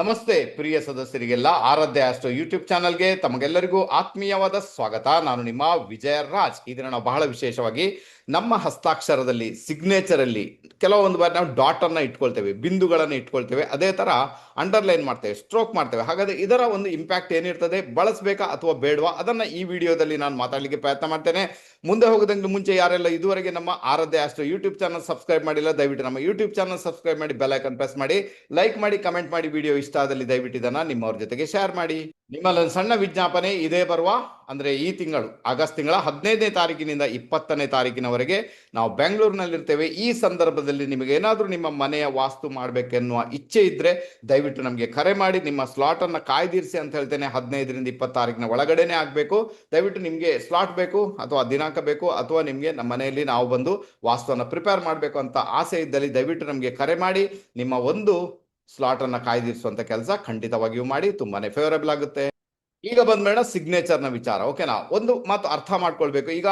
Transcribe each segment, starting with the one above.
ನಮಸ್ತೆ, ಪ್ರಿಯ ಸದಸ್ಯರಿಗೆಲ್ಲ. ಆರಾಧ್ಯ ಅಷ್ಟು ಯೂಟ್ಯೂಬ್ ಚಾನಲ್ಗೆ ತಮಗೆಲ್ಲರಿಗೂ ಆತ್ಮೀಯವಾದ ಸ್ವಾಗತ. ನಾನು ನಿಮ್ಮ ವಿಜಯ ರಾಜ್ ಇದನ್ನ ನಾವು ಬಹಳ ವಿಶೇಷವಾಗಿ ನಮ್ಮ ಹಸ್ತಾಕ್ಷರದಲ್ಲಿ ಸಿಗ್ನೇಚರ್ ಅಲ್ಲಿ ಕೆಲವೊಂದು ಬಾರಿ ನಾವು ಡಾಟ್ ಅನ್ನ ಇಟ್ಕೊಳ್ತೇವೆ, ಬಿಂದುಗಳನ್ನು ಇಟ್ಕೊಳ್ತೇವೆ. ಅದೇ ತರ ಅಂಡರ್ಲೈನ್ ಮಾಡ್ತೇವೆ ಸ್ಟ್ರೋಕ್ ಮಾಡ್ತೇವೆ. ಹಾಗಾದ್ರೆ ಇದರ ಒಂದು ಇಂಪ್ಯಾಕ್ಟ್ ಏನಿರ್ತದೆ? ಬಳಸಬೇಕಾ ಅಥವಾ ಬೇಡವಾ? ಅದನ್ನ ಈ ವಿಡಿಯೋದಲ್ಲಿ ನಾನು ಮಾತಾಡಲಿಕ್ಕೆ ಪ್ರಯತ್ನ ಮಾಡ್ತೇನೆ. ಮುಂದೆ ಹೋಗೋದಂಗೆ ಮುಂಚೆ ಯಾರೆಲ್ಲ ಇದುವರೆಗೆ ನಮ್ಮ ಆರಾಧ್ಯ ಅಷ್ಟು ಯೂಟ್ಯೂಬ್ ಚಾನಲ್ ಸಬ್ಸ್ಕ್ರೈಬ್ ಮಾಡಿಲ್ಲ, ದಯವಿಟ್ಟು ನಮ್ಮ ಯೂಟ್ಯೂಬ್ ಚಾನಲ್ ಸಬ್ಸ್ಕ್ರೈಬ್ ಮಾಡಿ, ಬೆಲ್ ಐಕನ್ ಪ್ರೆಸ್ ಮಾಡಿ, ಲೈಕ್ ಮಾಡಿ, ಕಮೆಂಟ್ ಮಾಡಿ, ವಿಡಿಯೋ ಇಷ್ಟ ಆದಲ್ಲಿ ದಯವಿಟ್ಟು ಇದನ್ನ ನಿಮ್ಮವ್ರ ಜೊತೆಗೆ ಶೇರ್ ಮಾಡಿ. ನಿಮ್ಮಲ್ಲಿ ಒಂದು ಸಣ್ಣ ವಿಜ್ಞಾಪನೆ ಇದೇ ಬರುವ, ಅಂದ್ರೆ ಈ ತಿಂಗಳು, ಆಗಸ್ಟ್ ತಿಂಗಳ ಹದಿನೈದನೇ ತಾರೀಕಿನಿಂದ ಇಪ್ಪತ್ತನೇ ತಾರೀಕಿನವರೆಗೆ ನಾವು ಬೆಂಗಳೂರಿನಲ್ಲಿರ್ತೇವೆ. ಈ ಸಂದರ್ಭದಲ್ಲಿ ನಿಮಗೆ ಏನಾದರೂ ನಿಮ್ಮ ಮನೆಯ ವಾಸ್ತು ಮಾಡಬೇಕೆನ್ನುವ ಇಚ್ಛೆ ಇದ್ರೆ ದಯವಿಟ್ಟು ನಮಗೆ ಕರೆ ಮಾಡಿ, ನಿಮ್ಮ ಸ್ಲಾಟ್ ಅನ್ನ ಕಾಯ್ದಿರಿಸಿ ಅಂತ ಹೇಳ್ತೇನೆ. ಹದಿನೈದರಿಂದ ಇಪ್ಪತ್ತು ತಾರೀಕಿನ ಒಳಗಡೆನೆ ಆಗಬೇಕು. ದಯವಿಟ್ಟು ನಿಮಗೆ ಸ್ಲಾಟ್ ಬೇಕು, ಅಥವಾ ದಿನಾಂಕ ಬೇಕು, ಅಥವಾ ನಿಮಗೆ ನಮ್ಮ ಮನೆಯಲ್ಲಿ ನಾವು ಬಂದು ವಾಸ್ತುವನ್ನು ಪ್ರಿಪೇರ್ ಮಾಡಬೇಕು ಅಂತ ಆಸೆ ಇದ್ದಲ್ಲಿ ದಯವಿಟ್ಟು ನಮಗೆ ಕರೆ ಮಾಡಿ. ನಿಮ್ಮ ಒಂದು ಸ್ಲಾಟ್ ಅನ್ನ ಕಾಯ್ದಿರಿಸುವಂತ ಕೆಲಸ ಖಂಡಿತವಾಗಿಯೂ ಮಾಡಿ, ತುಂಬಾನೇ ಫೇವರಬಲ್ ಆಗುತ್ತೆ. ಈಗ ಬಂದ್ಮೇಡ ಸಿಗ್ನೇಚರ್ನ ವಿಚಾರ ಓಕೆನಾ ಒಂದು ಮಾತು ಅರ್ಥ ಮಾಡ್ಕೊಳ್ಬೇಕು. ಈಗ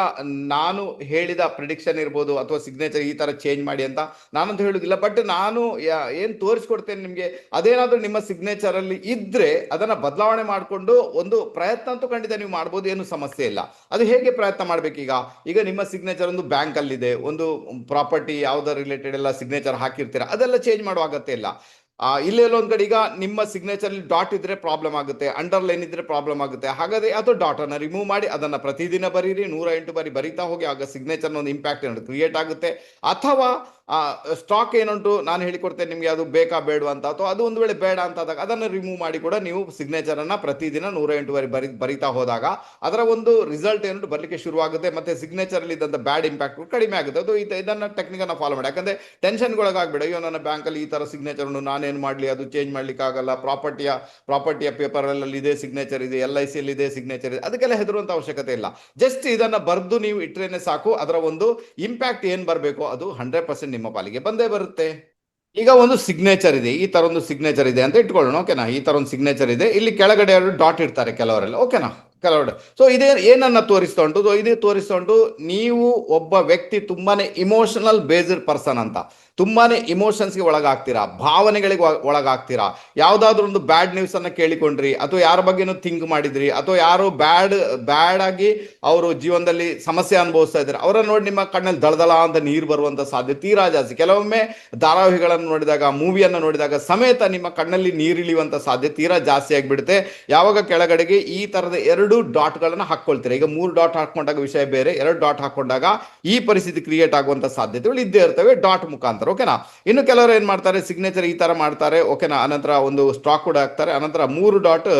ನಾನು ಹೇಳಿದ ಪ್ರಿಡಿಕ್ಷನ್ ಇರ್ಬೋದು ಅಥವಾ ಸಿಗ್ನೇಚರ್ ಈ ತರ ಚೇಂಜ್ ಮಾಡಿ ಅಂತ ನಾನಂತ ಹೇಳುದಿಲ್ಲ ಬಟ್ ನಾನು ಏನ್ ತೋರಿಸ್ಕೊಡ್ತೇನೆ ನಿಮ್ಗೆ? ಅದೇನಾದ್ರೂ ನಿಮ್ಮ ಸಿಗ್ನೇಚರ್ ಅಲ್ಲಿ ಇದ್ರೆ ಅದನ್ನ ಬದಲಾವಣೆ ಮಾಡಿಕೊಂಡು ಒಂದು ಪ್ರಯತ್ನ ಅಂತೂ ಖಂಡಿತ ನೀವು ಮಾಡ್ಬೋದು, ಏನು ಸಮಸ್ಯೆ ಇಲ್ಲ. ಅದು ಹೇಗೆ ಪ್ರಯತ್ನ ಮಾಡ್ಬೇಕೀಗ? ಈಗ ನಿಮ್ಮ ಸಿಗ್ನೇಚರ್ ಒಂದು ಬ್ಯಾಂಕ್ ಅಲ್ಲಿದೆ, ಒಂದು ಪ್ರಾಪರ್ಟಿ ಯಾವ್ದಾರ ರಿಲೇಟೆಡ್ ಎಲ್ಲ ಸಿಗ್ನೇಚರ್ ಹಾಕಿರ್ತೀರ, ಅದೆಲ್ಲ ಚೇಂಜ್ ಮಾಡುವ ಅಗತ್ಯ ಇಲ್ಲ. ಆ, ಎಲ್ಲೊಂದು ಕಡೆ ಈಗ ನಿಮ್ಮ ಸಿಗ್ನೇಚರ್ ಡಾಟ್ ಇದ್ರೆ ಪ್ರಾಬ್ಲಮ್ ಆಗುತ್ತೆ ಅಂಡರ್ಲೈನ್ ಇದ್ರೆ ಪ್ರಾಬ್ಲಮ್ ಆಗುತ್ತೆ. ಹಾಗಾದ್ರೆ ಅದು ಡಾಟ್ ಅನ್ನ ರಿಮೂವ್ ಮಾಡಿ ಅದನ್ನ ಪ್ರತಿದಿನ ಬರೀರಿ ನೂರ ಬಾರಿ ಬರಿತಾ ಹೋಗಿ ಆಗ ಸಿಗ್ನೇಚರ್ ಒಂದು ಇಂಪ್ಯಾಕ್ಟ್ ಕ್ರಿಯೇಟ್ ಆಗುತ್ತೆ. ಅಥವಾ ಸ್ಟಾಕ್ ಏನುಂಟು, ನಾನು ಹೇಳಿಕೊಡ್ತೇನೆ ನಿಮಗೆ ಅದು ಬೇಕಾ ಬೇಡ ಅಂತ. ಅಥವಾ ಅದು ಒಂದು ವೇಳೆ ಬೇಡ ಅಂತ ಆದಾಗ ಅದನ್ನು ರಿಮೂವ್ ಮಾಡಿ ಕೂಡ ನೀವು ಸಿಗ್ನೇಚರನ್ನು ಪ್ರತಿದಿನ ನೂರ ಎಂಟು ಬಾರಿ ಬರಿ, ಬರಿತಾ ಹೋದಾಗ ಅದರ ಒಂದು ರಿಸಲ್ಟ್ ಏನುಂಟು ಬರಲಿಕ್ಕೆ ಶುರುವಾಗುತ್ತೆ. ಮತ್ತೆ ಸಿಗ್ನೇಚರಲ್ಲಿ ಇದ್ದಂತ ಬ್ಯಾಡ್ ಇಂಪ್ಯಾಕ್ಟ್ ಕಡಿಮೆ ಆಗುತ್ತೆ. ಅದು ಇದ- ಇದನ್ನ ಟೆಕ್ನಿಕ್ ಅನ್ನ ಫಾಲೋ ಮಾಡಿ. ಯಾಕಂದ್ರೆ ಟೆನ್ಷನ್ ಒಳಗಾಗ್ಬೇಡ ಅಯ್ಯೋ, ನನ್ನ ಬ್ಯಾಂಕ್ ಅಲ್ಲಿ ಈ ತರ ಸಿಗ್ನೇಚರ್ ನಾನೇನು ಮಾಡಲಿ? ಅದು ಚೇಂಜ್ ಮಾಡ್ಲಿಕ್ಕೆ ಆಗಲ್ಲ. ಪ್ರಾಪರ್ಟಿಯ ಪ್ರಾಪರ್ಟಿಯ ಪೇಪರ್ ಅಲ್ಲಿ ಇದೆ ಸಿಗ್ನೇಚರ್ ಇದೆ ಎಲ್ ಐ ಸಿ ಅಲ್ಲಿ ಇದೆ ಸಿಗ್ನೇಚರ್ ಇದೆ. ಅದಕ್ಕೆಲ್ಲ ಹೆದರುವಂಥ ಅವಶ್ಯಕತೆ ಇಲ್ಲ. ಜಸ್ಟ್ ಇದನ್ನ ಬರೆದು ನೀವು ಇಟ್ರೇನೆ ಸಾಕು. ಅದರ ಒಂದು ಇಂಪ್ಯಾಕ್ಟ್ ಏನು ಬರಬೇಕು ಅದು ಹಂಡ್ರೆಡ್ ಪರ್ಸೆಂಟ್ ನಿಮ್ಮ ಪಾಲಿಗೆ ಬಂದೇ ಬರುತ್ತೆ. ಈಗ ಒಂದು ಸಿಗ್ನೇಚರ್ ಇದೆ, ಈ ತರ ಒಂದು ಸಿಗ್ನೇಚರ್ ಇದೆ ಅಂತ ಇಟ್ಕೊಳ್ಳೋಣ ಓಕೆನಾ ಈ ತರ ಒಂದು ಸಿಗ್ನೇಚರ್ ಇದೆ. ಇಲ್ಲಿ ಕೆಳಗಡೆ ಎರಡು ಡಾಟ್ ಇಡ್ತಾರೆ ಕೆಲವರೆಲ್ಲ ಓಕೆನಾ ಕೆಲವರು. ಸೊ ಇದೇ ಏನನ್ನ ತೋರಿಸ್ತಾ ಉಂಟು? ಇದೇ ತೋರಿಸ್ತಾ ಉಂಟು, ನೀವು ಒಬ್ಬ ವ್ಯಕ್ತಿ ತುಂಬಾನೇ ಇಮೋಷನಲ್ ಬೇಸ್ಡ್ ಪರ್ಸನ್ ಅಂತ. ತುಂಬಾನೇ ಇಮೋಷನ್ಸ್ಗೆ ಒಳಗಾಗ್ತೀರಾ? ಭಾವನೆಗಳಿಗೆ ಒಳ- ಒಳಗಾಗ್ತೀರಾ? ಯಾವುದಾದ್ರೂ ಒಂದು ಬ್ಯಾಡ್ ನ್ಯೂಸ್ ಅನ್ನ ಕೇಳಿಕೊಂಡ್ರಿ, ಅಥವಾ ಯಾರ ಬಗ್ಗೆನೂ ಥಿಂಕ್ ಮಾಡಿದ್ರಿ, ಅಥವಾ ಯಾರು ಬ್ಯಾಡ್ ಬ್ಯಾಡ್ ಆಗಿ ಅವರು ಜೀವನದಲ್ಲಿ ಸಮಸ್ಯೆ ಅನುಭವಿಸ್ತಾ ಇದ್ದಾರೆ, ಅವರನ್ನ ನೋಡಿ ನಿಮ್ಮ ಕಣ್ಣಲ್ಲಿ ದಳದಳ ಅಂತ ನೀರು ಬರುವಂತ ಸಾಧ್ಯತೆ ತೀರಾ ಜಾಸ್ತಿ. ಕೆಲವೊಮ್ಮೆ ಧಾರಾವಾಹಿಗಳನ್ನು ನೋಡಿದಾಗ ಮೂವಿಯನ್ನು ನೋಡಿದಾಗ ಸಮೇತ ನಿಮ್ಮ ಕಣ್ಣಲ್ಲಿ ನೀರಿಳಿಯುವಂಥ ಸಾಧ್ಯತೆ ತೀರಾ ಜಾಸ್ತಿ ಆಗಿಬಿಡುತ್ತೆ. ಯಾವಾಗ ಕೆಳಗಡೆಗೆ ಈ ತರದ ಎರಡು ಡಾಟ್ ಗಳನ್ನ ಹಾಕೊಳ್ತೀರಾ ಈಗ ಮೂರು ಡಾಟ್ ಹಾಕೊಂಡಾಗ ವಿಷಯ ಬೇರೆ, ಎರಡು ಡಾಟ್ ಹಾಕೊಂಡಾಗ ಈ ಪರಿಸ್ಥಿತಿ ಕ್ರಿಯೇಟ್ ಆಗುವಂತ ಸಾಧ್ಯತೆಗಳು ಇದ್ದೇ ಇರ್ತವೆ ಡಾಟ್ ಮುಖಾಂತರ. ಓಕೆನಾ ಇನ್ನು ಕೆಲವರು ಏನು ಮಾಡ್ತಾರೆ ಸಿಗ್ನೇಚರ್ ಈ ಥರ ಮಾಡ್ತಾರೆ ಓಕೆನಾ ಅನಂತರ ಒಂದು ಸ್ಟಾಕ್ ಕೂಡ ಹಾಕ್ತಾರೆ, ಅನಂತರ ಮೂರು ಡಾಟ್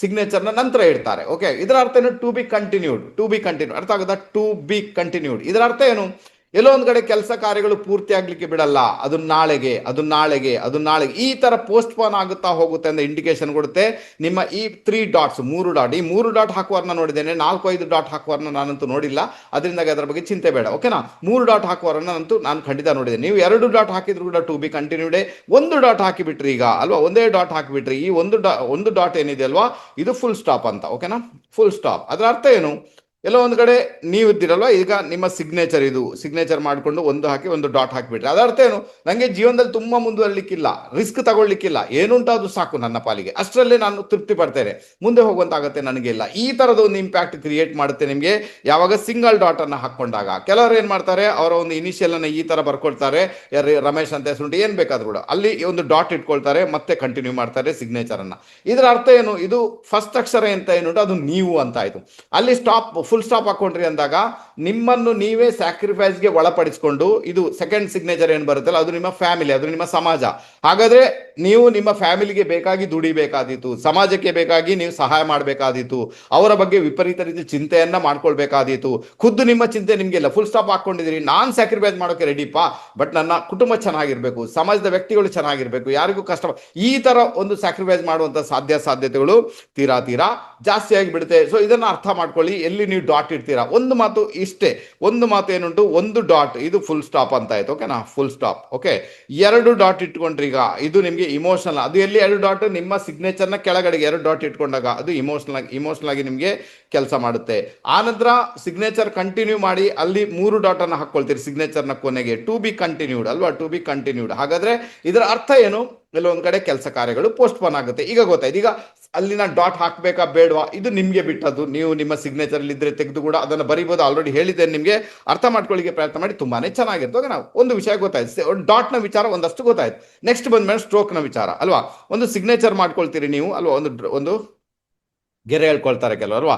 ಸಿಗ್ನೇಚರ್ನ ನಂತರ ಇಡ್ತಾರೆ ಓಕೆ ಇದರ ಅರ್ಥ ಏನು to be continued to be continue ಅರ್ಥ ಆಗುತ್ತಾ? ಟು ಬಿ ಕಂಟಿನ್ಯೂಡ್ ಇದರ ಅರ್ಥ ಏನು? ಎಲ್ಲೋ ಒಂದು ಕಡೆ ಕೆಲಸ ಕಾರ್ಯಗಳು ಪೂರ್ತಿ ಆಗ್ಲಿಕ್ಕೆ ಬಿಡಲ್ಲ. ಅದು ನಾಳೆಗೆ ಅದು ನಾಳೆಗೆ ಅದು ನಾಳೆಗೆ. ಈ ತರ ಪೋಸ್ಟ್ ಪೋನ್ ಆಗುತ್ತಾ ಹೋಗುತ್ತೆ ಅಂತ ಇಂಡಿಕೇಶನ್ ಕೊಡುತ್ತೆ. ನಿಮ್ಮ ಈ ತ್ರೀ ಡಾಟ್ಸ್ ಮೂರು ಡಾಟ್ ಈ ಮೂರು ಡಾಟ್ ಹಾಕುವರ್ನ ನೋಡಿದ್ದೇನೆ. ನಾಲ್ಕು, ಐದು ಡಾಟ್ ಹಾಕುವರ್ನ ನಾನಂತೂ ನೋಡಿಲ್ಲ. ಅದರಿಂದಾಗಿ ಅದರ ಬಗ್ಗೆ ಚಿಂತೆ ಬೇಡ. ಓಕೆನಾ ಮೂರು ಡಾಟ್ ಹಾಕುವರನ್ನ ಅಂತೂ ನಾನು ಖಂಡಿತ ನೋಡಿದೆ ನೀವು ಎರಡು ಡಾಟ್ ಹಾಕಿದ್ರು ಕೂಡ ಟು ಬಿ ಕಂಟಿನ್ಯೂಡೆ ಒಂದು ಡಾಟ್ ಹಾಕಿಬಿಟ್ರಿ ಈಗ. ಅಲ್ವಾ? ಒಂದೇ ಡಾಟ್ ಹಾಕಿಬಿಟ್ರಿ. ಈ ಒಂದು ಡಾ ಒಂದು ಡಾಟ್ ಏನಿದೆ ಅಲ್ವಾ? ಇದು ಫುಲ್ ಸ್ಟಾಪ್ ಅಂತ. ಓಕೆನಾ ಫುಲ್ ಸ್ಟಾಪ್ ಅದರ ಅರ್ಥ ಏನು? ಎಲ್ಲೋ ಒಂದು ಕಡೆ ನೀವು ಇದ್ದೀರಲ್ವ? ಈಗ ನಿಮ್ಮ ಸಿಗ್ನೇಚರ್ ಇದು. ಸಿಗ್ನೇಚರ್ ಮಾಡಿಕೊಂಡು ಒಂದು ಹಾಕಿ ಒಂದು ಡಾಟ್ ಹಾಕಿಬಿಟ್ರೆ. ಅರ್ಥ ಏನು? ನನಗೆ ಜೀವನದಲ್ಲಿ ತುಂಬ ಮುಂದುವರಲಿಕ್ಕಿಲ್ಲ. ರಿಸ್ಕ್ ತಗೊಳ್ಲಿಕ್ಕಿಲ್ಲ. ಏನುಂಟಾದ್ರೂ ಸಾಕು ನನ್ನ ಪಾಲಿಗೆ. ಅಷ್ಟರಲ್ಲೇ ನಾನು ತೃಪ್ತಿ ಪಡ್ತೇನೆ. ಮುಂದೆ ಹೋಗುವಂತಾಗತ್ತೆ ನನಗೆ ಇಲ್ಲ. ಈ ಥರದ ಒಂದು ಇಂಪ್ಯಾಕ್ಟ್ ಕ್ರಿಯೇಟ್ ಮಾಡುತ್ತೆ ನಿಮಗೆ. ಯಾವಾಗ ಸಿಂಗಲ್ ಡಾಟನ್ನು ಹಾಕ್ಕೊಂಡಾಗ. ಕೆಲವರು ಏನು ಮಾಡ್ತಾರೆ? ಅವರ ಒಂದು ಇನಿಷಿಯಲನ್ನು ಈ ಥರ ಬರ್ಕೊಳ್ತಾರೆ. ಯಾರು ರಮೇಶ್ ಅಂತ ಹೆಸರುಂಟು ಏನು ಬೇಕಾದ್ರೂ ಕೂಡ. ಅಲ್ಲಿ ಒಂದು ಡಾಟ್ ಇಟ್ಕೊಳ್ತಾರೆ, ಮತ್ತೆ ಕಂಟಿನ್ಯೂ ಮಾಡ್ತಾರೆ ಸಿಗ್ನೇಚರನ್ನು ಇದರ ಅರ್ಥ ಏನು? ಇದು ಫಸ್ಟ್ ಅಕ್ಷರ ಅಂತ ಏನುಂಟು ಅದು ನೀವು ಅಂತ ಆಯಿತು. ಅಲ್ಲಿ ಸ್ಟಾಪ್ ಫುಲ್ ಸ್ಟಾಪ್ ಹಾಕೊಂಡ್ರಿ ಅಂದಾಗ ನಿಮ್ಮನ್ನು ನೀವೇ ಸ್ಯಾಕ್ರಿಫೈಸ್ಗೆ ಒಳಪಡಿಸಿಕೊಂಡು ಇದು ಸೆಕೆಂಡ್ ಸಿಗ್ನೇಚರ್ ಏನು ಬರುತ್ತಲ್ಲ, ಅದು ನಿಮ್ಮ ಫ್ಯಾಮಿಲಿ ಅದು ನಿಮ್ಮ ಸಮಾಜ. ಹಾಗಾದ್ರೆ ನೀವು ನಿಮ್ಮ ಫ್ಯಾಮಿಲಿಗೆ ಬೇಕಾಗಿ ದುಡಿಬೇಕಾದೀತು, ಸಮಾಜಕ್ಕೆ ಬೇಕಾಗಿ ನೀವು ಸಹಾಯ ಮಾಡಬೇಕಾದೀತು, ಅವರ ಬಗ್ಗೆ ವಿಪರೀತ ರೀತಿ ಚಿಂತೆಯನ್ನ ಮಾಡ್ಕೊಳ್ಬೇಕಾದೀತು. ಖುದ್ದು ನಿಮ್ಮ ಚಿಂತೆ ನಿಮ್ಗೆ ಇಲ್ಲ ಫುಲ್ ಸ್ಟಾಪ್ ಹಾಕೊಂಡಿದ್ದೀರಿ. ನಾನ್ ಸ್ಯಾಕ್ರಿಫೈಸ್ ಮಾಡೋಕೆ ರೆಡಿಪಾ ಬಟ್ ನನ್ನ ಕುಟುಂಬ ಚೆನ್ನಾಗಿರ್ಬೇಕು, ಸಮಾಜದ ವ್ಯಕ್ತಿಗಳು ಚೆನ್ನಾಗಿರ್ಬೇಕು, ಯಾರಿಗೂ ಕಷ್ಟ ಈ ತರ ಒಂದು ಸ್ಯಾಕ್ರಿಫೈಸ್ ಮಾಡುವಂತ ಸಾಧ್ಯ ಸಾಧ್ಯತೆಗಳು ತೀರಾ ತೀರಾ ಜಾಸ್ತಿ ಆಗಿಬಿಡುತ್ತೆ. ಸೊ ಇದನ್ನ ಅರ್ಥ ಮಾಡ್ಕೊಳ್ಳಿ, ಎಲ್ಲಿ ನೀವು ಡಾಟ್ ಇಡ್ತೀರಾ? ಒಂದು ಮಾತು ಇಷ್ಟೇ. ಒಂದು ಮಾತು ಏನುಂಟು? ಒಂದು ಡಾಟ್. ಇದು ಫುಲ್ ಸ್ಟಾಪ್ ಅಂತ ಆಯ್ತು ಓಕೆನಾ ಫುಲ್ ಸ್ಟಾಪ್ ಓಕೆ ಎರಡು ಡಾಟ್ ಇಟ್ಕೊಂಡ್ರಿ ಈಗ. ಇದು ನಿಮಗೆ ಇಮೋಷನಲ್ ಅದು ಎಲ್ಲಿ ಎರಡು ಡಾಟ್? ನಿಮ್ಮ ಸಿಗ್ನೇಚರ್ನ ಕೆಳಗಡೆಗೆ ಎರಡು ಡಾಟ್ ಇಟ್ಕೊಂಡಾಗ. ಅದು ಇಮೋಷನಲ್ ಆಗಿ ಇಮೋಷನಲ್ ಆಗಿ ನಿಮಗೆ ಕೆಲಸ ಮಾಡುತ್ತೆ. ಆನಂತರ ಸಿಗ್ನೇಚರ್ ಕಂಟಿನ್ಯೂ ಮಾಡಿ ಅಲ್ಲಿ ಮೂರು ಡಾಟ್ ಹಾಕ್ಕೊಳ್ತೀರಿ ಸಿಗ್ನೇಚರ್ನ ಸಿಗ್ನೇಚರ್ ಕೊನೆಗೆ. ಟು ಬಿ ಕಂಟಿನ್ಯೂಡ್ ಅಲ್ವಾ? ಟು ಬಿ ಕಂಟಿನ್ಯೂಡ್ ಹಾಗಾದ್ರೆ ಇದರ ಅರ್ಥ ಏನು? ಕೆಲವೊಂದು ಕಡೆ ಕೆಲಸ ಕಾರ್ಯಗಳು ಪೋಸ್ಟ್ಪೋನ್ ಆಗುತ್ತೆ. ಈಗ ಗೊತ್ತಾಯ್ತು. ಈಗ ಅಲ್ಲಿನ ಡಾಟ್ ಹಾಕಬೇಕಾ ಬೇಡವಾ? ಇದು ನಿಮಗೆ ಬಿಟ್ಟದ್ದು. ನೀವು ನಿಮ್ಮ ಸಿಗ್ನೇಚರ್ ಇದ್ರೆ ತೆಗೆದು ಕೂಡ ಅದನ್ನ ಬರಿಬೋದು. ಆಲ್ರೆಡಿ ಹೇಳಿದ್ದೇನೆ ನಿಮಗೆ. ಅರ್ಥ ಮಾಡ್ಕೊಳ್ಳಿಕ್ಕೆ ಪ್ರಯತ್ನ ಮಾಡಿ. ತುಂಬಾನೇ ಚೆನ್ನಾಗಿರ್ತದೆ ನಾವು ಒಂದು ವಿಷಯ ಗೊತ್ತಾಯ್ತು. ಡಾಟ್ನ ವಿಚಾರ ಒಂದಷ್ಟು ಗೊತ್ತಾಯ್ತು. ನೆಕ್ಸ್ಟ್ ಬಂದ್ಮೇಲೆ ಸ್ಟ್ರೋಕ್ನ ವಿಚಾರ, ಅಲ್ವಾ? ಒಂದು ಸಿಗ್ನೇಚರ್ ಮಾಡ್ಕೊಳ್ತೀರಿ ನೀವು, ಅಲ್ವಾ? ಒಂದು ಒಂದು ಗೆರೆ ಹೇಳ್ಕೊಳ್ತಾರೆ ಕೆಲವರು.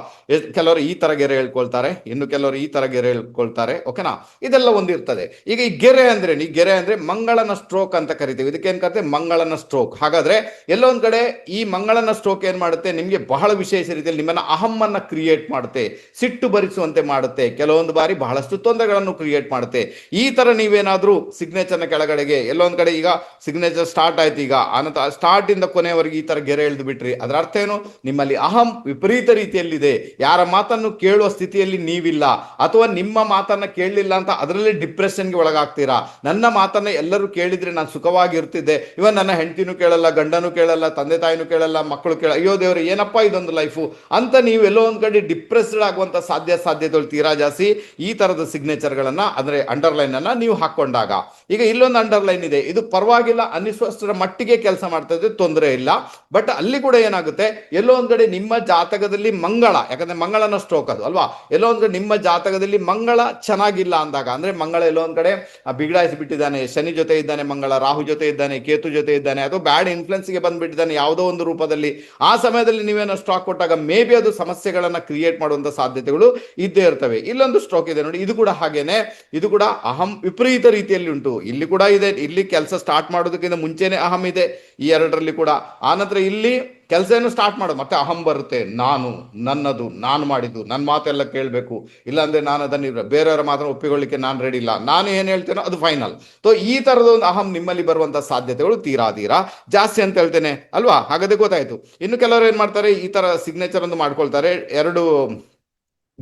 ಕೆಲವರು ಈ ತರ ಗೆರೆ ಹೇಳ್ಕೊಳ್ತಾರೆ, ಇನ್ನು ಕೆಲವರು ಈ ತರ ಗೆರೆ ಹೇಳ್ಕೊಳ್ತಾರೆ ಓಕೆನಾ ಇದೆಲ್ಲ ಒಂದಿರ್ತದೆ ಈಗ ಈ ಗೆರೆ ಅಂದ್ರೆ ಈ ಗೆರೆ ಅಂದ್ರೆ ಮಂಗಳನ ಸ್ಟ್ರೋಕ್ ಅಂತ ಕರಿತೀವಿ. ಇದಕ್ಕೆ ಏನ್ ಕರಿತೀವಿ? ಮಂಗಳನ ಸ್ಟ್ರೋಕ್ ಹಾಗಾದ್ರೆ ಎಲ್ಲೋ ಒಂದ್ ಕಡೆ ಈ ಮಂಗಳನ ಸ್ಟ್ರೋಕ್ ಏನ್ ಮಾಡುತ್ತೆ? ನಿಮ್ಗೆ ಬಹಳ ವಿಶೇಷ ರೀತಿಯಲ್ಲಿ ನಿಮ್ಮನ್ನ ಅಹಮ್ಮನ್ನ ಕ್ರಿಯೇಟ್ ಮಾಡುತ್ತೆ, ಸಿಟ್ಟು ಭರಿಸುವಂತೆ ಮಾಡುತ್ತೆ. ಕೆಲವೊಂದು ಬಾರಿ ಬಹಳಷ್ಟು ತೊಂದರೆಗಳನ್ನು ಕ್ರಿಯೇಟ್ ಮಾಡುತ್ತೆ. ಈ ತರ ನೀವೇನಾದ್ರೂ ಸಿಗ್ನೇಚರ್ನ ಕೆಳಗಡೆಗೆ, ಎಲ್ಲೊಂದ್ ಕಡೆ ಈಗ ಸಿಗ್ನೇಚರ್ ಸ್ಟಾರ್ಟ್ ಆಯ್ತು ಈಗ. ಆನಂತರ ಸ್ಟಾರ್ಟ್ ಇಂದ ಕೊನೆಯವರೆಗೆ ಈ ತರ ಗೆರೆ ಎಳೆದು ಬಿಟ್ರಿ. ಅದರ ಅರ್ಥ ಏನು? ನಿಮ್ಮಲ್ಲಿ ಅಹಂ ವಿಪರೀತ ರೀತಿಯಲ್ಲಿದೆ. ಯಾರ ಮಾತನ್ನು ಕೇಳುವ ಸ್ಥಿತಿಯಲ್ಲಿ ನೀವಿಲ್ಲ. ಅಥವಾ ನಿಮ್ಮ ಮಾತನ್ನ ಕೇಳಲಿಲ್ಲ ಅಂತ ಅದರಲ್ಲಿ ಡಿಪ್ರೆಷನ್ಗೆ ಒಳಗಾಗ್ತೀರಾ? ನನ್ನ ಮಾತನ್ನ ಎಲ್ಲರೂ ಕೇಳಿದ್ರೆ ನಾನು ಸುಖವಾಗಿ ಇರ್ತಿದ್ದೆ. ಇವನ್ ನನ್ನ ಹೆಂಡತಿನೂ ಕೇಳಲ್ಲ, ಗಂಡನೂ ಕೇಳಲ್ಲ, ತಂದೆ ತಾಯಿನೂ ಕೇಳಲ್ಲ, ಮಕ್ಕಳು ಕೇಳ, ಅಯ್ಯೋ ದೇವ್ರೆ, ಏನಪ್ಪ ಇದೊಂದು ಲೈಫು ಅಂತ ನೀವು ಎಲ್ಲೋ ಒಂದ್ ಕಡೆ ಡಿಪ್ರೆಸ್ಡ್ ಆಗುವಂತ ಸಾಧ್ಯ ಸಾಧ್ಯತೆಗಳು ತೀರಾ ಜಾಸ್ತಿ. ಈ ತರದ ಸಿಗ್ನೇಚರ್ಗಳನ್ನ ಅಂದ್ರೆ ಅಂಡರ್ಲೈನ್ ಅನ್ನ ನೀವು ಹಾಕೊಂಡಾಗ. ಈಗ ಇಲ್ಲೊಂದು ಅಂಡರ್ಲೈನ್ ಇದೆ. ಇದು ಪರವಾಗಿಲ್ಲ ಅನ್ನಿಸುವಷ್ಟರ ಮಟ್ಟಿಗೆ ಕೆಲಸ ಮಾಡ್ತಾ ತೊಂದರೆ ಇಲ್ಲ. ಬಟ್ ಅಲ್ಲಿ ಕೂಡ ಏನಾಗುತ್ತೆ? ಎಲ್ಲೋ ಒಂದ್ ಕಡೆ ನಿಮ್ಮ ಜಾತಕದಲ್ಲಿ ಮಂಗಳ, ಯಾಕಂದ್ರೆ ಮಂಗಳನ ಸ್ಟ್ರೋಕ್ ಅದು, ಅಲ್ವಾ? ಎಲ್ಲೋ ಒಂದ್ ನಿಮ್ಮ ಜಾತಕದಲ್ಲಿ ಮಂಗಳ ಚೆನ್ನಾಗಿಲ್ಲ ಅಂದಾಗ, ಅಂದ್ರೆ ಮಂಗಳ ಎಲ್ಲೋ ಒಂದ್ ಕಡೆ ಬಿಗಡಾಯಿಸಿಬಿಟ್ಟಿದ್ದಾನೆ ಬಿಗಡಾಯಿಸಿ ಬಿಟ್ಟಿದ್ದಾನೆ ಶನಿ ಜೊತೆ ಇದ್ದಾನೆ ಮಂಗಳ, ರಾಹು ಜೊತೆ ಇದ್ದಾನೆ, ಕೇತು ಜೊತೆ ಇದ್ದಾನೆ, ಅಥವಾ ಬ್ಯಾಡ್ ಇನ್ಫ್ಲುಯೆನ್ಸ್ಗೆ ಬಂದ್ಬಿಟ್ಟಿದ್ದಾನೆ ಯಾವುದೋ ಒಂದು ರೂಪದಲ್ಲಿ, ಆ ಸಮಯದಲ್ಲಿ ನೀವೇನೋ ಸ್ಟಾಕ್ ಕೊಟ್ಟಾಗ ಮೇ ಬಿ ಅದು ಸಮಸ್ಯೆಗಳನ್ನ ಕ್ರಿಯೇಟ್ ಮಾಡುವಂತ ಸಾಧ್ಯತೆಗಳು ಇದ್ದೇ ಇರ್ತವೆ. ಇಲ್ಲೊಂದು ಸ್ಟ್ರೋಕ್ ಇದೆ ನೋಡಿ, ಇದು ಕೂಡ ಹಾಗೇನೆ, ಇದು ಕೂಡ ಅಹಂ ವಿಪರೀತ ರೀತಿಯಲ್ಲಿ ಉಂಟು. ಇಲ್ಲಿ ಕೂಡ ಇದೆ, ಇಲ್ಲಿ ಕೆಲಸ ಸ್ಟಾರ್ಟ್ ಮಾಡೋದಕ್ಕಿಂತ ಮುಂಚೆನೆ ಅಹಂ ಇದೆ, ಈ ಎರಡರಲ್ಲಿ ಕೂಡ. ಆನಂತರ ಇಲ್ಲಿ ಕೆಲಸ ಏನು ಸ್ಟಾರ್ಟ್ ಮಾಡೋದು ಮತ್ತೆ ಅಹಂ ಬರುತ್ತೆ. ನಾನು, ನನ್ನದು, ನಾನು ಮಾಡಿದ್ದು ನನ್ನ ಮಾತೆಲ್ಲ ಕೇಳಬೇಕು. ಇಲ್ಲಾಂದ್ರೆ ನಾನು ಅದನ್ನು ಬೇರೆಯವರ ಮಾತ್ರ ಒಪ್ಪಿಕೊಳ್ಳಿಕ್ಕೆ ನಾನು ರೆಡಿ ಇಲ್ಲ. ನಾನು ಏನು ಹೇಳ್ತೇನೋ ಅದು ಫೈನಲ್ ಸೊ ಈ ಥರದ ಒಂದು ಅಹಂ ನಿಮ್ಮಲ್ಲಿ ಬರುವಂಥ ಸಾಧ್ಯತೆಗಳು ತೀರಾ ತೀರಾ ಜಾಸ್ತಿ ಅಂತ ಹೇಳ್ತೇನೆ. ಅಲ್ವಾ? ಹಾಗಾದ್ರೆ ಗೊತ್ತಾಯಿತು. ಇನ್ನು ಕೆಲವರು ಏನು ಮಾಡ್ತಾರೆ? ಈ ಥರ ಸಿಗ್ನೇಚರ್ ಒಂದು ಮಾಡ್ಕೊಳ್ತಾರೆ. ಎರಡು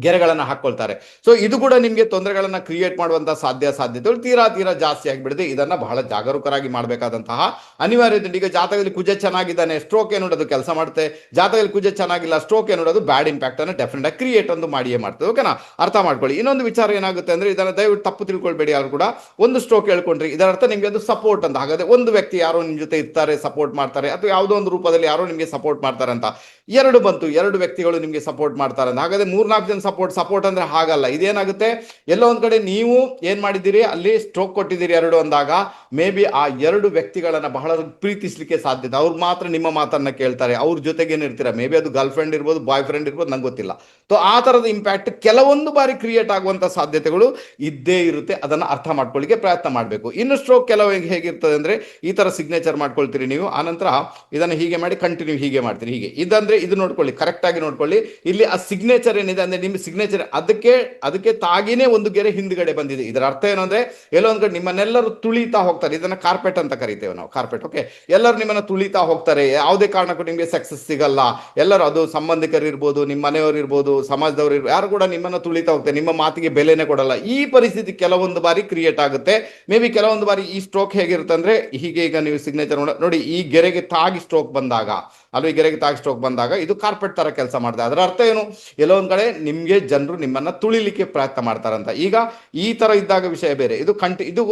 ಗೆರೆಗಳನ್ನ ಹಾಕೊಳ್ತಾರೆ. ಸೊ ಇದು ಕೂಡ ನಿಮಗೆ ತೊಂದರೆಗಳನ್ನು ಕ್ರಿಯೇಟ್ ಮಾಡುವಂಥ ಸಾಧ್ಯ ಸಾಧ್ಯತೆಗಳು ತೀರಾ ತೀರಾ ಜಾಸ್ತಿ ಆಗಿಬಿಡಿದೆ ಇದನ್ನ ಬಹಳ ಜಾಗರೂಕರಾಗಿ ಮಾಡಬೇಕಾದಂತಹ ಅನಿವಾರ್ಯತೆ. ಈಗ ಜಾತಕದಲ್ಲಿ ಕುಜ ಚೆನ್ನಾಗಿದ್ದಾನೆ ಸ್ಟ್ರೋಕ್ ಏನು ನೋಡೋದು ಕೆಲಸ ಮಾಡುತ್ತೆ ಜಾತಕದಲ್ಲಿ ಕುಜ ಚೆನ್ನಾಗಿಲ್ಲ ಸ್ಟ್ರೋಕ್ ಏನು ನೋಡೋದು ಬ್ಯಾಡ್ ಇಂಪ್ಯಾಕ್ಟ್ ಅನ್ನು ಡೆಫಿನೆಟ್ ಆಗಿ ಕ್ರಿಯೇಟ್ ಒಂದು ಮಾಡಿಯೇ ಮಾಡ್ತದೆ. ಓಕೆನಾ ಅರ್ಥ ಮಾಡ್ಕೊಳ್ಳಿ. ಇನ್ನೊಂದು ವಿಚಾರ ಏನಾಗುತ್ತೆ ಅಂದ್ರೆ, ಇದನ್ನ ದಯವಿಟ್ಟು ತಪ್ಪು ತಿಳ್ಕೊಳ್ಬೇಡಿ ಯಾರು ಕೂಡ. ಒಂದು ಸ್ಟ್ರೋಕ್ ಹೇಳ್ಕೊಂಡ್ರಿ ಇದರ ಅರ್ಥ ನಿಮಗೆ ಅದು ಸಪೋರ್ಟ್ ಅಂತ. ಹಾಗಾದ್ರೆ ಒಂದು ವ್ಯಕ್ತಿ ಯಾರೋ ನಿಮ್ಮ ಜೊತೆ ಇರ್ತಾರೆ ಸಪೋರ್ಟ್ ಮಾಡ್ತಾರೆ, ಅಥವಾ ಯಾವುದೋ ಒಂದು ರೂಪದಲ್ಲಿ ಯಾರೋ ನಿಮಗೆ ಸಪೋರ್ಟ್ ಮಾಡ್ತಾರೆ ಅಂತ. ಎರಡು ಬಂತು, ಎರಡು ವ್ಯಕ್ತಿಗಳು ನಿಮಗೆ ಸಪೋರ್ಟ್ ಮಾಡ್ತಾರೆ. ಹಾಗಾದ್ರೆ ಮೂರ್ನಾಲ್ಕು ಜನ ಸಪೋರ್ಟ್ ಸಪೋರ್ಟ್ ಅಂದ್ರೆ ಹಾಗಲ್ಲ. ಇದೇನಾಗುತ್ತೆ? ಎಲ್ಲೋ ಒಂದ್ ಕಡೆ ನೀವು ಏನ್ ಮಾಡಿದ್ದೀರಿ? ಅಲ್ಲಿ ಸ್ಟ್ರೋಕ್ ಕೊಟ್ಟಿದ್ದೀರಿ ಎರಡು ಅಂದಾಗ ಮೇ ಬಿ ಆ ಎರಡು ವ್ಯಕ್ತಿಗಳನ್ನ ಬಹಳ ಪ್ರೀತಿಸ್ಲಿಕ್ಕೆ ಸಾಧ್ಯತೆ ಅವ್ರು ಮಾತ್ರ ನಿಮ್ಮ ಮಾತನ್ನ ಕೇಳ್ತಾರೆ. ಅವ್ರ ಜೊತೆಗೆ ಇರ್ತೀರಾ? ಮೇ ಬಿ ಅದು ಗರ್ಲ್ ಫ್ರೆಂಡ್ ಇರ್ಬೋದು ಬಾಯ್ ಫ್ರೆಂಡ್ ಇರ್ಬೋದು, ನಂಗೆ ಗೊತ್ತಿಲ್ಲ. ಸೊ ಆ ತರದ ಇಂಪ್ಯಾಕ್ಟ್ ಕೆಲವೊಂದು ಬಾರಿ ಕ್ರಿಯೇಟ್ ಆಗುವಂತ ಸಾಧ್ಯತೆಗಳು ಇದ್ದೇ ಇರುತ್ತೆ. ಅದನ್ನ ಅರ್ಥ ಮಾಡ್ಕೊಳ್ಳಿಕ್ಕೆ ಪ್ರಯತ್ನ ಮಾಡಬೇಕು. ಇನ್ನು ಸ್ಟ್ರೋಕ್ ಕೆಲವು ಹೇಗಿರ್ತದೆ ಅಂದ್ರೆ ಈ ತರ ಸಿಗ್ನೇಚರ್ ಮಾಡ್ಕೊಳ್ತೀರಿ ನೀವು. ಆನಂತರ ಇದನ್ನ ಹೀಗೆ ಮಾಡಿ ಕಂಟಿನ್ಯೂ ಹೀಗೆ ಮಾಡ್ತೀರಿ ಹೀಗೆ. ಇದಂದ್ರೆ ಇದು ನೋಡ್ಕೊಳ್ಳಿ ಕರೆಕ್ಟ್ ಆಗಿ ನೋಡ್ಕೊಳ್ಳಿ. ಇಲ್ಲಿ ಆ ಸಿಗ್ನೇಚರ್ ಏನಿದೆ ಅಂದ್ರೆ ನಿಮ್ಮ ಸಿಗ್ನೇಚರ್ ಅದಕ್ಕೆ ಅದಕ್ಕೆ ತಾಗಿನೇ ಒಂದು ಗೆರೆ ಹಿಂದ್ಗಡೆ ಬಂದಿದೆ. ಇದರ ಅರ್ಥ ಏನು ಅಂದ್ರೆ, ಎಲ್ಲೋ ಒಂದ್ ಕಡೆ ನಿಮ್ಮನ್ನೆಲ್ಲರೂ ತುಳಿತಾ ಹೋಗ್ತಾರೆ. ಇದನ್ನ ಕಾರ್ಪೆಟ್ ಅಂತ ಕರಿತೇವೆ ನಾವು ಕಾರ್ಪೆಟ್ ಓಕೆ ಎಲ್ಲರೂ ನಿಮ್ಮನ್ನ ತುಳಿತಾ ಹೋಗ್ತಾರೆ. ಯಾವುದೇ ಕಾರಣಕ್ಕೂ ನಿಮಗೆ ಸಕ್ಸಸ್ ಸಿಗಲ್ಲ. ಎಲ್ಲರೂ ಅದು ಸಂಬಂಧಿಕರು ಇರ್ಬೋದು ನಿಮ್ಮ ಮನೆಯವರು ಇರ್ಬೋದು ಸಮಾಜದವರು ಇರ್ಬೋದು, ಯಾರು ಕೂಡ ನಿಮ್ಮನ್ನ ತುಳಿತಾ ಹೋಗ್ತಾರೆ. ನಿಮ್ಮ ಮಾತಿಗೆ ಬೆಲೆನೇ ಕೊಡಲ್ಲ. ಈ ಪರಿಸ್ಥಿತಿ ಕೆಲವೊಂದು ಬಾರಿ ಕ್ರಿಯೇಟ್ ಆಗುತ್ತೆ. ಮೇ ಬಿ ಕೆಲವೊಂದು ಬಾರಿ ಈ ಸ್ಟ್ರೋಕ್ ಹೇಗಿರುತ್ತೆ ಅಂದ್ರೆ ಹೀಗೆ ಈಗ ನೀವು ಸಿಗ್ನೇಚರ್ ನೋಡಿ ಈ ಗೆರೆಗೆ ತಾಗಿ ಸ್ಟ್ರೋಕ್ ಬಂದಾಗ ಅಲ್ವಾ ಈ ಗೆರೆಗೆ ತಾಗಿ ಸ್ಟ್ರೋಕ್ ಬಂದಾಗ ಇದು ಕಾರ್ಪೆಟ್ ತರ ಕೆಲಸ ಮಾಡ್ತಾರೆ ಅದರ ಅರ್ಥ ಏನು? ಎಲ್ಲೋ ಒಂದ್ ಕಡೆ ನಿಮ್ಗೆ ಜನರು ನಿಮ್ಮನ್ನ ತುಳಿಲಿಕ್ಕೆ ಪ್ರಯತ್ನ ಮಾಡ್ತಾರಂತ. ಈಗ ಈ ತರ ಇದ್ದಾಗ ವಿಷಯ ಬೇರೆ. ಇದು ಕಂಟಿ ಇದು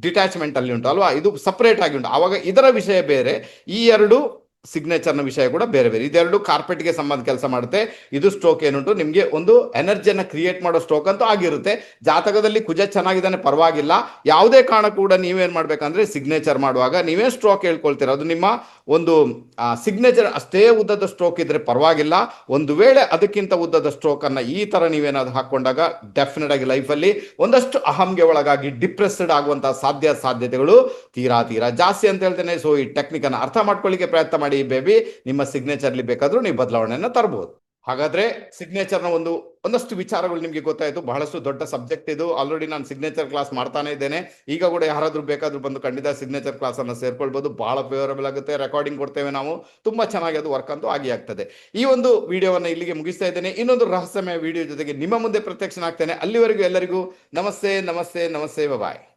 ಡಿಟ್ಯಾಚ್ಮೆಂಟ್ ಅಲ್ಲಿ ಉಂಟು ಅಲ್ವಾ? ಇದು ಸಪರೇಟ್ ಆಗಿ ಉಂಟು. ಆವಾಗ ಇದರ ವಿಷಯ ಬೇರೆ. ಈ ಎರಡು ಸಿಗ್ನೇಚರ್ನ ವಿಷಯ ಕೂಡ ಬೇರೆ ಬೇರೆ. ಇದೆರಡು ಕಾರ್ಪೆಟ್ಗೆ ಸಂಬಂಧ ಕೆಲಸ ಮಾಡುತ್ತೆ. ಇದು ಸ್ಟ್ರೋಕ್ ಏನುಂಟು, ನಿಮಗೆ ಒಂದು ಎನರ್ಜಿಯನ್ನು ಕ್ರಿಯೇಟ್ ಮಾಡೋ ಸ್ಟ್ರೋಕ್ ಅಂತೂ ಆಗಿರುತ್ತೆ. ಜಾತಕದಲ್ಲಿ ಕುಜ ಚೆನ್ನಾಗಿದ್ದಾನೆ, ಪರವಾಗಿಲ್ಲ. ಯಾವುದೇ ಕಾರಣ ಕೂಡ ನೀವೇನು ಮಾಡಬೇಕಂದ್ರೆ ಸಿಗ್ನೇಚರ್ ಮಾಡುವಾಗ ನೀವೇ ಸ್ಟ್ರೋಕ್ ಹೇಳ್ಕೊಳ್ತೀರ. ಅದು ನಿಮ್ಮ ಒಂದು ಸಿಗ್ನೇಚರ್ ಅಷ್ಟೇ ಉದ್ದದ ಸ್ಟ್ರೋಕ್ ಇದ್ರೆ ಪರವಾಗಿಲ್ಲ. ಒಂದು ವೇಳೆ ಅದಕ್ಕಿಂತ ಉದ್ದದ ಸ್ಟ್ರೋಕ್ ಈ ತರ ನೀವೇನಾದ್ರು ಹಾಕೊಂಡಾಗ ಡೆಫಿನೆಟ್ ಆಗಿ ಲೈಫಲ್ಲಿ ಒಂದಷ್ಟು ಅಹಂಗೆ ಒಳಗಾಗಿ ಡಿಪ್ರೆಸ್ಡ್ ಆಗುವಂತಹ ಸಾಧ್ಯ ಸಾಧ್ಯತೆಗಳು ತೀರಾ ತೀರಾ ಜಾಸ್ತಿ ಅಂತ ಹೇಳ್ತೇನೆ. ಸೊ ಈ ಟೆಕ್ನಿಕ್ ಅನ್ನ ಅರ್ಥ ಮಾಡ್ಕೊಳ್ಳಿಕ್ಕೆ ಪ್ರಯತ್ನ ಮಾಡಿ. ಬೇಬಿ, ನಿಮ್ಮ ಸಿಗ್ನೇಚರ್ಲಿ ಬೇಕಾದರೂ ನೀವು ಬದಲಾವಣೆಯನ್ನು ತರಬಹುದು ಹಾಗಾದ್ರೆ ಸಿಗ್ನೇಚರ್ನ ಒಂದು, ಒಂದಷ್ಟು ವಿಚಾರಗಳು ನಿಮಗೆ ಗೊತ್ತಾಯ್ತು. ಬಹಳಷ್ಟು ದೊಡ್ಡ ಸಬ್ಜೆಕ್ಟ್ ಇದು. ಆಲ್ರೆಡಿ ನಾನು ಸಿಗ್ನೇಚರ್ ಕ್ಲಾಸ್ ಮಾಡ್ತಾನೆ ಇದ್ದೇನೆ. ಈಗ ಕೂಡ ಯಾರಾದರೂ ಬೇಕಾದರೂ ಬಂದು ಖಂಡಿತ ಸಿಗ್ನೇಚರ್ ಕ್ಲಾಸ್ ಅನ್ನ ಸೇರ್ಕೊಳ್ಬಹುದು ಬಹಳ ಫೇವರಬಲ್ ಆಗುತ್ತೆ. ರೆಕಾರ್ಡಿಂಗ್ ಕೊಡ್ತೇವೆ ನಾವು. ತುಂಬಾ ಚೆನ್ನಾಗಿ ಅದು ವರ್ಕ್ ಅಂತೂ ಆಗಿ ಆಗ್ತದೆ. ಈ ಒಂದು ವಿಡಿಯೋವನ್ನ ಇಲ್ಲಿಗೆ ಮುಗಿಸ್ತಾ ಇದ್ದೇನೆ. ಇನ್ನೊಂದು ರಹಸ್ಯಮಯ ವಿಡಿಯೋ ಜೊತೆಗೆ ನಿಮ್ಮ ಮುಂದೆ ಪ್ರತ್ಯಕ್ಷನಾಗ್ತೇನೆ. ಅಲ್ಲಿವರೆಗೂ ಎಲ್ಲರಿಗೂ ನಮಸ್ತೆ ನಮಸ್ತೆ ನಮಸ್ತೆ. ಬಾಯ್